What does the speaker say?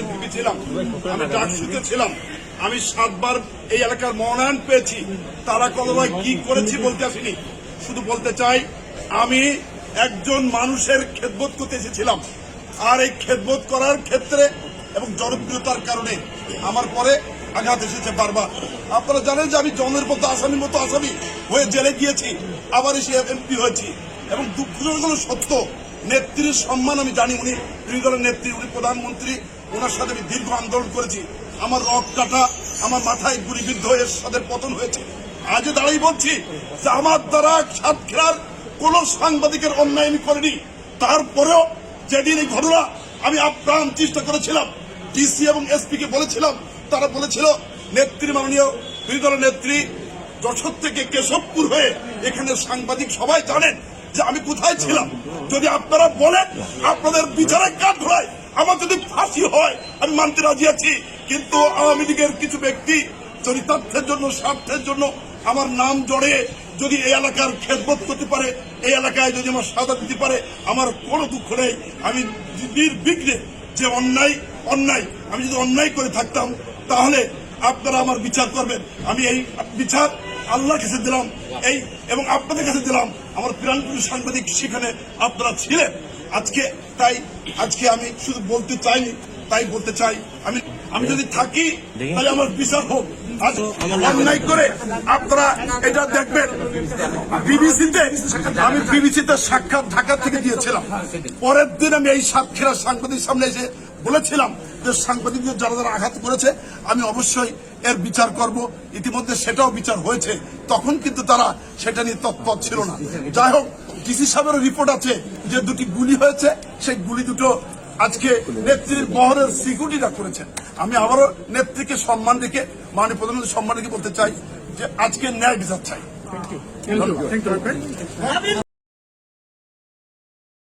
MP ছিলাম আমি ডাকসুতে ছিলাম। আমি সাতবার এই এলাকার মনোনয়ন পেয়েছি। তারা কতবার কি করেছি বলতে আসিনি। শুধু বলতে চাই, আমি একজন মানুষের খেদবোধ করতে এসেছিলাম। আর এই খেদবোধ করার ক্ষেত্রে এবং জনপ্রিয়তার কারণে আমার পরে আঘাত এসেছে বারবার। আপনারা জানেন যে আমি জনের মতো, আসামির মতো আসামি হয়ে জেলে গিয়েছি। আবার এসে এমপি হয়েছি। এবং দুঃখজনক সত্য, নেত্রীর সম্মান আমি জানি উনি দলের নেত্রী, উনি প্রধানমন্ত্রী। ওনার সাথে আমি দীর্ঘ আন্দোলন করেছি। আমার রক কাটা, আমার মাথায় গুলিবিদ্ধ হয়ে সাদের পতন হয়েছে। আজও দাঁড়াই বলছি যে আমার দ্বারা সাতক্ষীরার কোন সাংবাদিকের অন্যায় আমি করিনি। তারপরেও যেদিন এই ঘটনা আমি আপ্রাণ চেষ্টা করেছিলাম, ডিসি এবং এসপি কে বলেছিলাম, তারা বলেছিল, নেত্রী মাননীয় বিরোধী দলের নেত্রী যশোর থেকে কেশবপুর হয়ে এখানে সাংবাদিক সবাই জানেন যে আমি কোথায় ছিলাম। যদি আপনারা বলেন, আপনাদের বিচারের কাঠ ঘোড়ায় আমার যদি ফাঁসি হয়, আমি মানতে রাজি আছি, কিন্তু আওয়ামী লীগের কিছু ব্যক্তি চরিতার্থের জন্য, স্বার্থের জন্য আমার নাম জড়ে যদি এই এলাকার খেদবোধ করতে পারে, এই এলাকায় যদি আমার সাদা দিতে পারে, আমার কোনো দুঃখ নেই। আমি নির্বিঘ্নে যে অন্যায় অন্যায়, আমি যদি অন্যায় করে থাকতাম, তাহলে আপনারা আমার বিচার করবেন। আমি এই বিচার আল্লাহর কাছে দিলাম, এই এবং আপনাদের কাছে দিলাম। আমার প্রাণপ্রিয় সাংবাদিক সেখানে আপনারা ছিলেন। আজকে তাই আজকে আমি শুধু বলতে চাইনি তাই বলতে চাই। আমি আমি যদি থাকি তাহলে আমার বিচার হোক। আজ অন্যায় করে আপনারা এটা দেখবেন। বিবিসিতে আমি বিবিসিতে সাক্ষাৎ ঢাকা থেকে দিয়েছিলাম পরের দিন আমি এই সাতক্ষীরা সাংবাদিক সামনে এসে বলেছিলাম যে সাংবাদিকদের যারা যারা আঘাত করেছে আমি অবশ্যই এর বিচার করব। ইতিমধ্যে সেটাও বিচার হয়েছে। তখন কিন্তু তারা সেটা নিয়ে তৎপর ছিল না। যাই হোক ডিসি সাহেবের রিপোর্ট আছে। যে দুটি গুলি হয়েছে সেই গুলি দুটো আজকে নেত্রীর বহরের সিকিউরিটিরা করেছেন। আমি আবারও নেত্রীকে সম্মান রেখে মাননীয় প্রধানমন্ত্রী সম্মান রেখে বলতে চাই যে আজকে ন্যায় বিচার চাই। ধন্যবাদ।